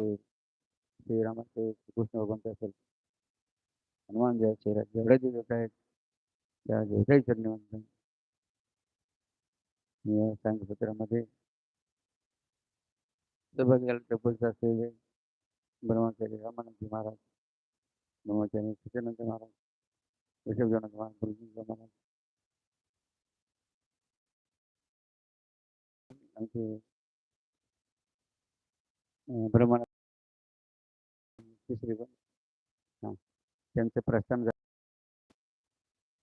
ते श्रीरामाचे कृष्ण भगवंत असेल हनुमान जे शहरात जेवढे जे देवता आहेत त्या देवताही चरणी म्हणतात या सांगपत्रामध्ये सौभाग्याला तपस्या असलेले ब्रह्मचारी रामानंद महाराज ब्रह्मचारी सत्यानंद महाराज ऋषभजनक महाराज गुरुजी महाराज आमचे ब्रह्मानंद हां. त्यांचं प्रस्थान झालं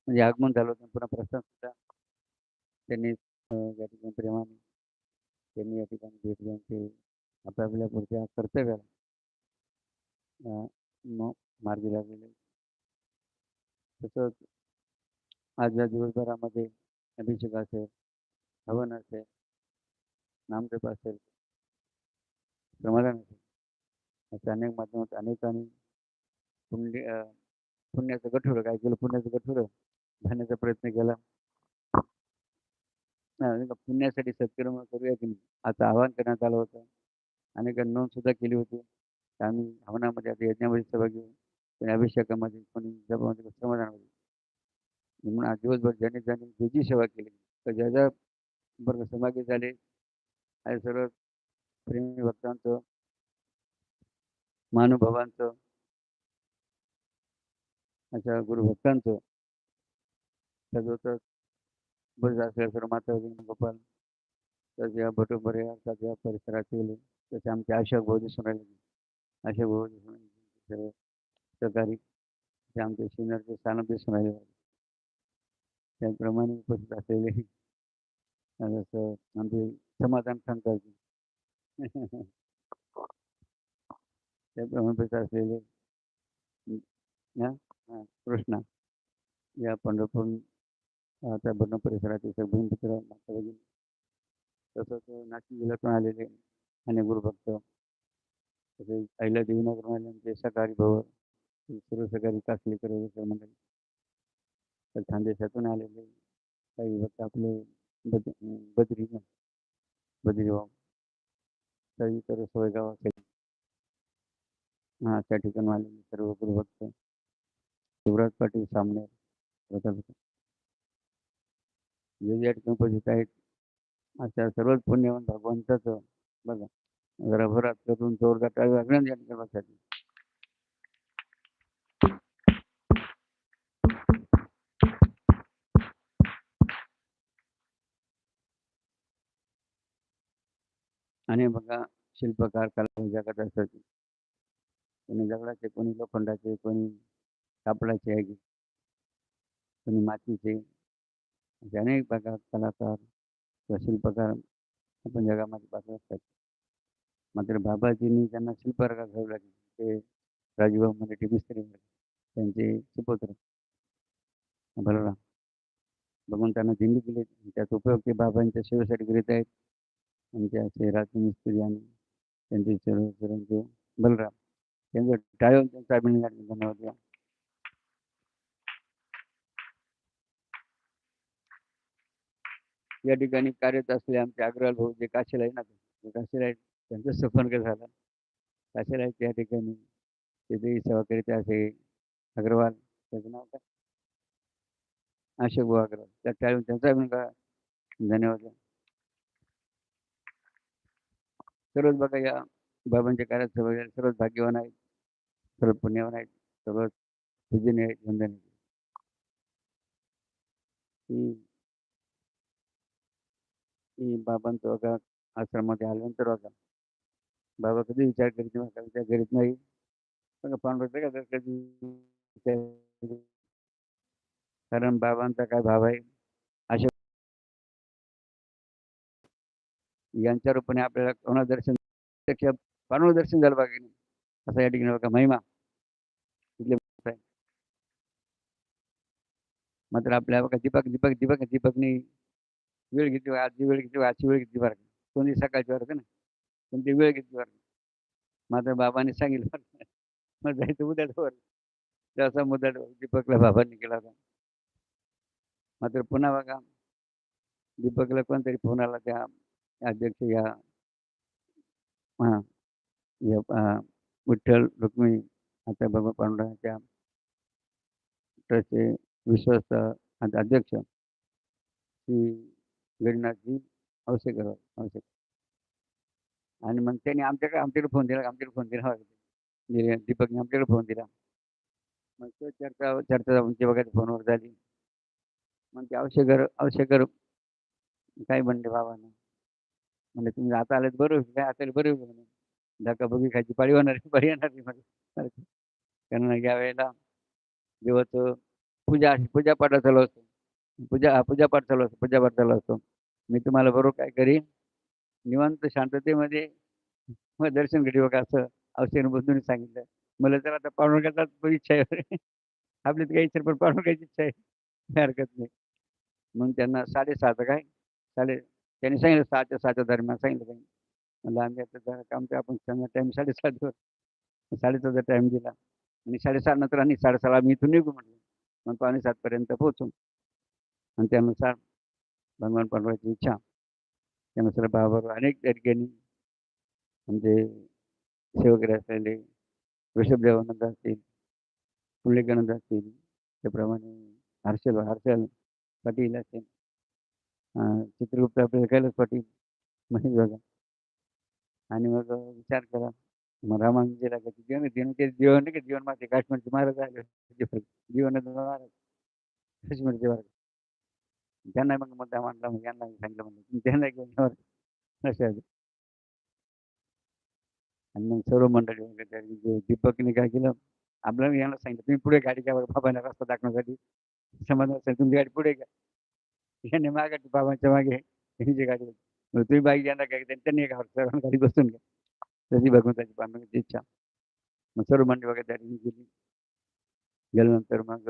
म्हणजे आगमन झालं होतं. पुन्हा प्रस्थान सुद्धा त्यांनी या ठिकाणी प्रेमाने त्यांनी या ठिकाणी भेट घेऊन ते आपापल्या पुढच्या कर्तव्याला मग मार्गी लागलेले तसंच आज या दिवसभरामध्ये अभिषेक असेल हवन असेल नामदेव असेल समाधान असेल. अशा अनेक माध्यमात अनेकांनी पुण्य पुण्याचं गठुडं काय केलं? पुण्याचं गठुडं घालण्याचा प्रयत्न केला. पुण्यासाठी सत्कर्म करूया की नाही? आवाहन करण्यात आलं होतं. अनेकांनी नोंद सुद्धा केली होती. आम्ही हवनामध्ये आता यज्ञामध्ये सहभागी कोणी अभिषेकामध्ये कोणी जपामध्ये समाधानामध्ये म्हणून आज दिवसभर ज्याने ज्याने जे जी सेवा केली तर ज्या ज्या बरोबर सहभागी झाले आणि सर्व प्रेमी भक्तांचं महानुभावांचं अशा गुरुभक्तांचं सगळं बस सर्व माता गोपाल तसे या बटोबरे अर्थात या परिसरातील तसे आमचे अशोक भोजी दिसून राहिले. अशोक भाऊ दिसून सहकारी ते आमचे सिनियरचे सानप दिसून राहिले. त्याप्रमाणे उपस्थित असलेले जसं आमचे समाधान सांगतात. त्याप्रमाणे उपस्थित असलेले कृष्णा या पंढरपूर त्या बर्ण परिसरातील सगळे मित्र माता भगिनी तसंच नाशिक जिल्ह्यातून आलेले अनेक गुरुभक्त तसेच आईला देवीनगरून आलेले सकाळी भव सर्व सकाळी कासलेकर मंडळी तर खानदेशातून आलेले काही भक्त आपले बद बद्री बद्रीभाव काही तर सोयगाव असेल हा त्या ठिकाणी आलेले सर्व गुरुभक्त. शिवराज पाटील सामने. प्रताप जे या ठिकाणी उपस्थित आहेत अशा सर्वच पुण्यवान भगवंताचं बघा. घराभरात करून जोरदार टाळी अभिनंदन या ठिकाणी बघतात आणि बघा शिल्पकार कला जगात असतात कोणी दगडाचे कोणी लोखंडाचे कोणी कापडाचे आहे कोणी मातीचे. असे अनेक प्रकार कलाकार किंवा शिल्पकार आपण जगामध्ये पाहत असतात. मात्र बाबाजींनी त्यांना शिल्पकार घ्यावं लागले ते राजूभाऊ मराठी मिस्त्री त्यांचे सुपुत्र. बलराम. त्यांना दिंडी दिली. त्याचा उपयोग ते बाबांच्या सेवेसाठी करीत आहेत आमच्या असे राजमिस्त्री आणि त्यांचे सर्व बलराम. त्यांचं टाळून त्यांचा अभिनंदन धन्यवाद द्या या ठिकाणी कार्यरत असलेले आमचे अग्रवाल भाऊ जे काशीला आहे ना ते काशीला आहेत त्यांचं संपर्क झाला काशीला आहेत त्या ठिकाणी तिथेही सेवा करीत असे अग्रवाल त्याचं नाव काय अशोक भाऊ अग्रवाल त्या टाळून त्यांचा अभिनंदन धन्यवाद द्या सर्वच बघा या बाबांच्या कार्यात सहभागी सर्वच भाग्यवान आहेत. सर्व पुण्यवान आहेत. सर्वच पूजनीय आहेत. वंदन ही बाबांचं बघा आश्रमामध्ये आल्यानंतर बघा. बाबा कधी विचार करीत नाही विचार करीत नाही. बघा पांडुरंग का कधी कारण बाबांचा काय भाव आहे? अशा यांच्या रूपाने आपल्याला कोणा दर्शन पांडुरंग दर्शन झालं बाकी असा या ठिकाणी बघा महिमा. तिथले मात्र आपल्या बघा दीपक दीपक दीपक दीपकनी वेळ घेतली आजची वेळ घेतली आजची वेळ घेतली बरं कोणी सकाळची बरं ना कोणती वेळ घेतली बरं मात्र बाबांनी सांगितलं मग जायचं उद्यावर त्याचा मुद्दा दीपकला बाबांनी केला होता. मात्र पुन्हा बघा दीपकला कोणतरी फोन आला त्या अध्यक्ष या हां विठ्ठल रुक्मिणी आता बाबा पांडुरंगाच्या ट्रस्टचे विश्वस्त आता अध्यक्ष श्री गडीनाथजी आवश्यक आवश्यक. आणि मग त्यांनी आमच्याकडे आमच्याकडे फोन दिला आमच्याकडे फोन दिला. दिले दीपकने आमच्याकडे फोन दिला. मग तो चर्चा चर्चा आमच्या बघायची फोनवर झाली. मग ते आवश्यकर औषेकर काय म्हणले बाबांना? म्हणजे तुम्ही आता आले बरं होईल काय आता बरं होईल म्हणे धकाबुकी खायची पाळी होणार पाळी येणार नाही कारण या वेळेला देवाचं पूजा पूजा पाठ चालू असतो. पूजा पूजापाठ चालू असतो पूजापाठ चालू असतो. मी तुम्हाला बरोबर काय करीन? निवांत शांततेमध्ये मग दर्शन घडी बघा असं औषध बंधूंनी सांगितलं. मला तर आता पाहुणं करतात इच्छा आहे आपली तर काही इच्छा पण पाहुणं करायची इच्छा आहे. काही हरकत नाही. मग त्यांना साडेसहाचं काय? साडे त्यांनी सांगितलं सहाच्या सहाच्या दरम्यान सांगितलं त्यांनी. म्हणलं आम्ही आता जरा काम ते आपण त्यांना टाईम साडेसातवर साडेसातचा टाईम दिला. आणि साडेसात नंतर आणि साडेसहाला आम्ही इथून निघू म्हटलं. मग पाणी सातपर्यंत पोहोचू. आणि त्यानुसार भगवान पांडवाची इच्छा. त्यानुसार बाबाबरोबर अनेक ठिकाणी म्हणजे सेवकरी असलेले ऋषभदेवानंद असतील पुंडलिकानंद असतील त्याप्रमाणे हर्षल हर्षल पाटील असेल चित्रगुप्त आपल्याला कैलास पाटील महेश बघा. आणि मग विचार करा. मग रामानुजीला म्हणजे का जीवन जीवन ते जीवन नाही का? जीवन माझे काश्मीरचे महाराज आले होते. जीवन महाराज काश्मीरचे महाराज. त्यांना मग मुद्दा मांडला मग यांना सांगितलं म्हणजे त्यांना घेऊन असे आणि मग सर्व मंडळी दीपकने काय केलं? आपल्याला यांना सांगितलं तुम्ही पुढे गाडी घ्या बाबांना रस्ता दाखवण्यासाठी. समाधान असेल तुमची गाडी पुढे घ्या. यांनी मागे बाबांच्या मागे यांची गाडी होती. मग तुम्ही बाईक यांना काय त्यांनी एक सर्वांना खाली बसून घ्या. त्याची भगवंताची पाहण्याची म्हणजे इच्छा. मग सर्व मंडळी वगैरे त्या ठिकाणी गेली. गेल्यानंतर मग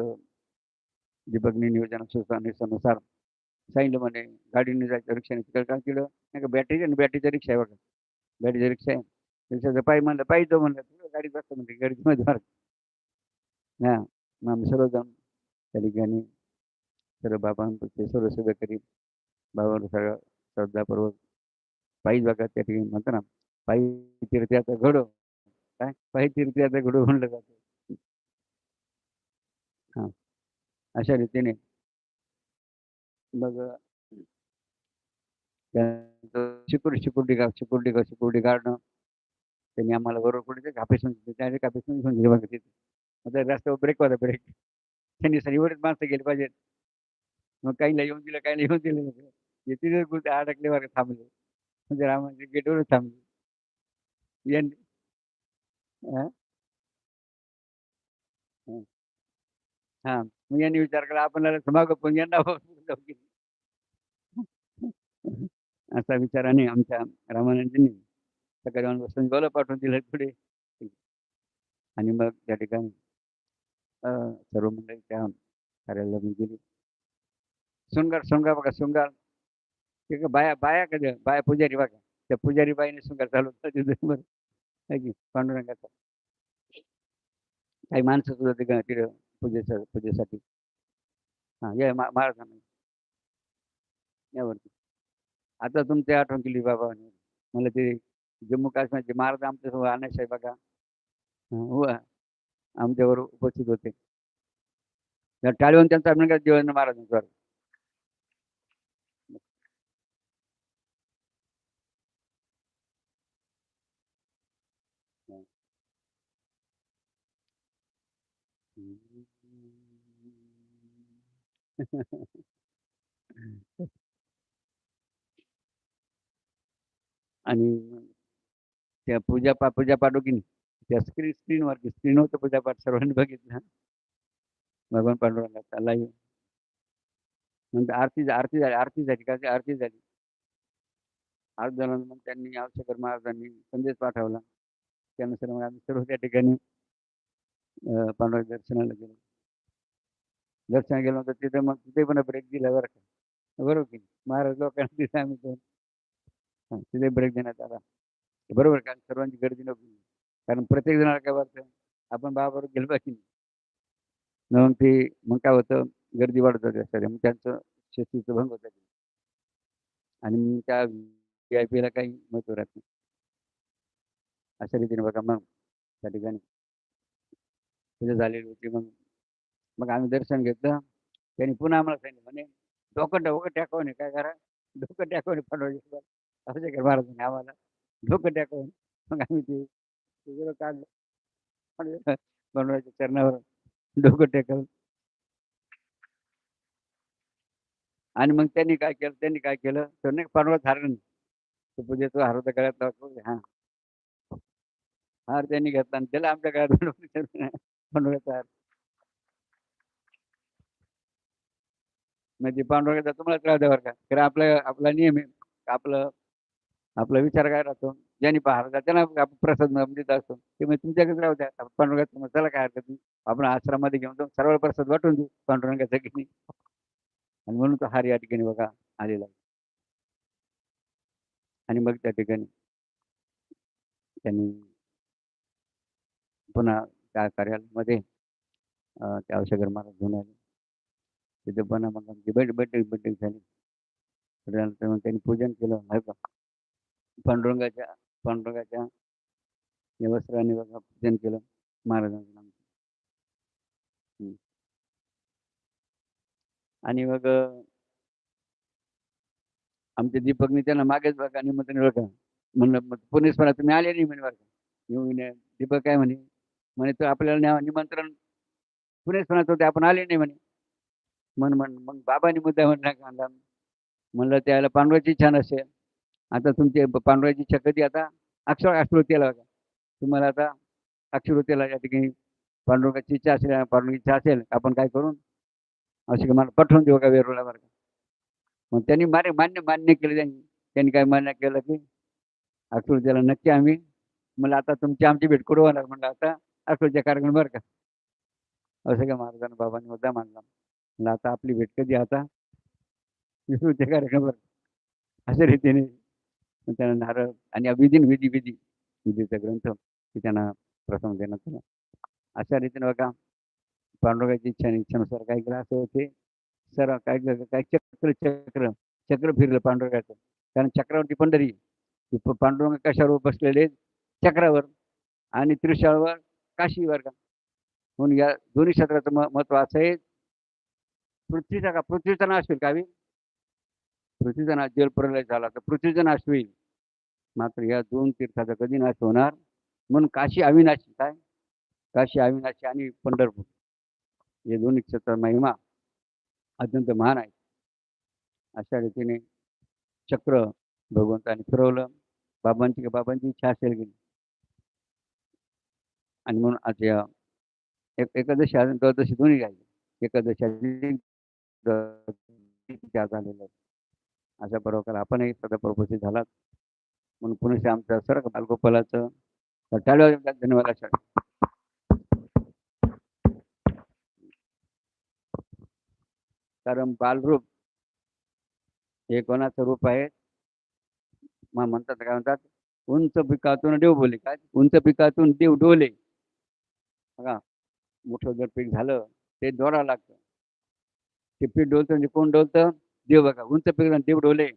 दीपकने नियोजनानुसार सांगितलं म्हणे गाडीने जायचं रिक्षाने. तिकडे काय केलं? नाही का बॅटरी आणि बॅटरीचा रिक्षा आहे बघा. बॅटरीचा रिक्षा आहे. रिक्षाचं पाय म्हणलं पायी तो म्हणलं तुझं गाडी बसतो म्हणते गाडीत मध्ये मार हां मग आम्ही सर्व जाऊन त्या ठिकाणी सर्व बाबांचे सर्व सेवा करीत बाबांना सगळं श्रद्धापूर्वक पायी बघा त्या ठिकाणी म्हणतो ना पायी तीर्थयाचा घडो. काय? पायी तीर्थयाचा घडो म्हणलं जातं. हा. अशा रीतीने मग त्यांचं security security guard security guard security गार्डनं त्यांनी आम्हाला बरोबर कुठे घापेसून त्याने कापेस घेऊन गेले बघा तिथे. आता रस्त्यावर ब्रेक होता ब्रेक त्यांनी सर एवढेच माणसं गेले पाहिजेत. मग काहीला येऊन दिलं काहीला येऊन दिलं. किती ते तिथे अडकले वर्ग थांबले म्हणजे रामाचे गेटवर थांबले. यांनी हा. मग यांनी विचार केला आपण समागम पण यांना असा विचाराने आमच्या रामानंदजींनी सकाळी जाऊन बसून गोला पाठवून दिलं पुढे आणि मग त्या ठिकाणी सर्व मंडळी त्या कार्यालयामध्ये गेली. शृंगार सोनगार बघा सोनगार ते बाया बाया कधी बाया पुजारी बघा त्या पुजारी बाईने सुंगार चालू होता की पांडुरंगाचा काही माणसं सुद्धा तिकडे तिकडे पूजेचं पूजेसाठी हां या मा- महाराजांना यावरती आता तुमची आठवण केली बाबा मला ते जम्मू काश्मीरचे महाराज आमच्यासोबत आणायचे बघा हो आमच्यावर उपस्थित होते त्या टाळीवर त्यांचा अभिनय जीवन महाराजांचा आणि त्या पूजा पा पूजा पाठो की नाही? त्या स्क्रीन स्क्रीनवर स्क्रीन होतं पूजा पाठ सर्वांनी बघितलं. भगवान पांडुरंगाचा लाईव्ह नंतर आरती आरती झाली आरती झाली का? आरती झाली. आरती झाल्यानंतर मग त्यांनी आवश्यक महाराजांनी संदेश पाठवला. त्यानुसार मग आम्ही सर्व त्या ठिकाणी अं, पांडुरंग दर्शनाला गेलो. दर्शना गेलो तर तिथे मग तिथे पण ब्रेक दिला बरं का. बरोबर की महाराज लोकांना तिथे आम्ही जाऊन हां, तिथे ब्रेक देण्यात आला. बरोबर कारण सर्वांची गर्दी नको कारण प्रत्येक जणाला काय वाटतं? आपण बाबाबरोबर गेलो पाहिजे मग ते मग काय होतं? गर्दी वाढत होती सगळ्या मग त्यांचं शेतीचं भंग होतं आणि मग त्या व्ही आय पीला काही महत्त्व राहत नाही. अशा रीतीने बघा मग त्या ठिकाणी पूजा झालेली होती मग. मग आम्ही दर्शन घेतलं. त्यांनी पुन्हा आम्हाला सांगितलं म्हणे डोकं डोकं टाकवणे काय करा? डोकं टाकवणे पंढरपूर अभिषेकर महाराजांनी आम्हाला डोकं टाकवून मग आम्ही ते सगळं काढलं. बनवायच्या चरणावर डोकं टेकवलं आणि मग त्यांनी काय केलं त्यांनी काय केलं? तर नाही पांडवात हारण. तो पूजेचा हार होता गळ्यात हा. हार त्यांनी घेतला आणि त्याला आमच्या गळ्यात पांडुरंगाचा हार म्हणजे पांडुरंगाचा तुम्हाला त्रास द्यावर का. कारण आपला आपला नियम आहे. आपलं आपला विचार काय राहतो? ज्यांनी पाहता त्यांना आपण प्रसाद देत असतो. ते म्हणजे तुमच्याकडे राहू द्या. पांडुरंगाचं त्याला काय हरकत नाही. आपण आश्रमामध्ये घेऊन जाऊन सर्व प्रसाद वाटून देऊ. पांडुरंगाच्या ठिकाणी आणि म्हणून तो हार या ठिकाणी बघा आलेला आहे. आणि मग त्या ठिकाणी त्यांनी पुन्हा त्या कार्यालयामध्ये त्या ते औषधर महाराज घेऊन आले. तिथे पण मग आमची बैठ बैठक बैठक झाली. त्यानंतर मग त्यांनी पूजन केलं नाही का? पांडुरंगाच्या पांडुरंगाच्या निवस्त्राने बघा पूजन केलं महाराजांचं नाम आणि मग आमच्या दीपकनी त्यांना मागेच बघा निमंत्रण बघा. म्हणलं पुणे पुणेच तुम्ही आले नाही म्हणे बरं येऊन दीपक काय म्हणे म्हणे तर आपल्याला निमंत्रण पुणे म्हणत होते आपण आले नाही म्हणे. म्हण म्हण मग बाबांनी मुद्दा म्हणला का आणला? म्हणलं त्याला पांडुराची छान असेल आता तुमचे पांडुराची इच्छा कधी आता अक्षर अक्षरवतीला बघा तुम्हाला आता अक्षरवृत्तीला या ठिकाणी पांडुरंगाची इच्छा असेल पांडुरंगाची इच्छा असेल आपण काय करून असे मला पाठवून देऊ का वेरूळला बरं का? मग त्यांनी मारे मान्य मान्य केलं त्यांनी. त्यांनी काय मान्य केलं की अक्षरवृत्तीला नक्की आम्ही म्हणलं आता तुमची आमची भेट करू होणार? म्हणलं आता अक्षरच्या कार्यक्रम बरं का. असं का महाराजांना बाबांनी मुद्दा मानला म्हणलं आता आपली भेट कधी आता? विष्णूच्या कार्यक्रमावर अशा रीतीने त्यांना नारळ आणि विधी विधी विधी विधीचा ग्रंथ की त्यांना प्रसंग देण्यात आला. अशा रीतीने बघा पांडुरंगाची इच्छा आणि इच्छानुसार काय केलं असं होते सर काय काय चक्र चक्र चक्र फिरलं पांडुरंगाचं. कारण चक्रावरती पंढरी प- पांडुरंग कशावर बसलेले चक्रावर आणि त्रिशाळवर काशी वर्ग. म्हणून या दोन्ही क्षेत्राचं म महत्त्व असं आहे. पृथ्वीचा का पृथ्वीचा नाश होईल का पृथ्वीचा नाश जलप्रलय झाला तर पृथ्वीचा नाश होईल. मात्र या दोन तीर्थाचा कधी नाश होणार? म्हणून काशी अविनाशी काय? काशी अविनाशी आणि पंढरपूर. हे दोन्ही क्षेत्र महिमा अत्यंत महान आहे. अशा रीतीने चक्र भगवंताने फिरवलं. बाबांची बाबांची इच्छा असेल गेली आणि म्हणून आज या एक एकादशी द्वादशी दोन्ही घ्यायचे एकादशी झालेलं अशा प्रकार आपणही सध्या प्रपोषित झालात. म्हणून पुणे आमच्या सरक बालगोपालाचं तर धन्यवाद अशा कारण बालरूप हे कोणाचं रूप आहे? मग म्हणतात काय म्हणतात? उंच पिकातून देव बोले. काय? उंच पिकातून देव डोले. बघा मोठं जर पीक झालं ते दोरा लागतं. ते पीक डोलतं म्हणजे कोण डोलतं? देव बघा. उंच पिकातून देव डोले.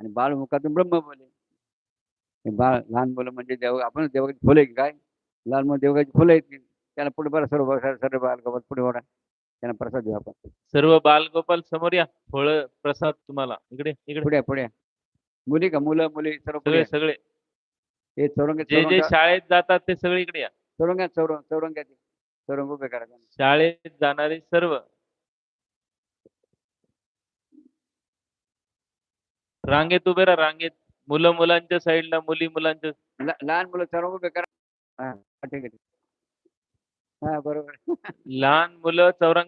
आणि बालमुखातून ब्रह्म बोले. हे बाळ लहान मुलं म्हणजे देव आपण देवगाची फुलं काय? लहान मुलं देवगाची फुलं आहेत की? त्याला पुढे बरं सर्व सर्व बाल पुढे ओढा त्यांना प्रसाद देऊ आपण. सर्व बालगोपाल समोर या. फळ प्रसाद तुम्हाला. इकडे इकडे. पुढे पुढे. मुली का? मुलं मुली सर्व सगळे. सगळे. हे चौरंग जे जे शाळेत जातात ते सगळे इकडे या. चौरंग चौरंगाचे चौरंग उभे करा. शाळेत जाणारे सर्व रांगेत उभे राहा रांगेत मुलं मुलांच्या साईडला मुली मुलांच्या लहान मुलं चौरंग उभे करा हा ठीक आहे. हा बरोबर लहान मुलं चौरंग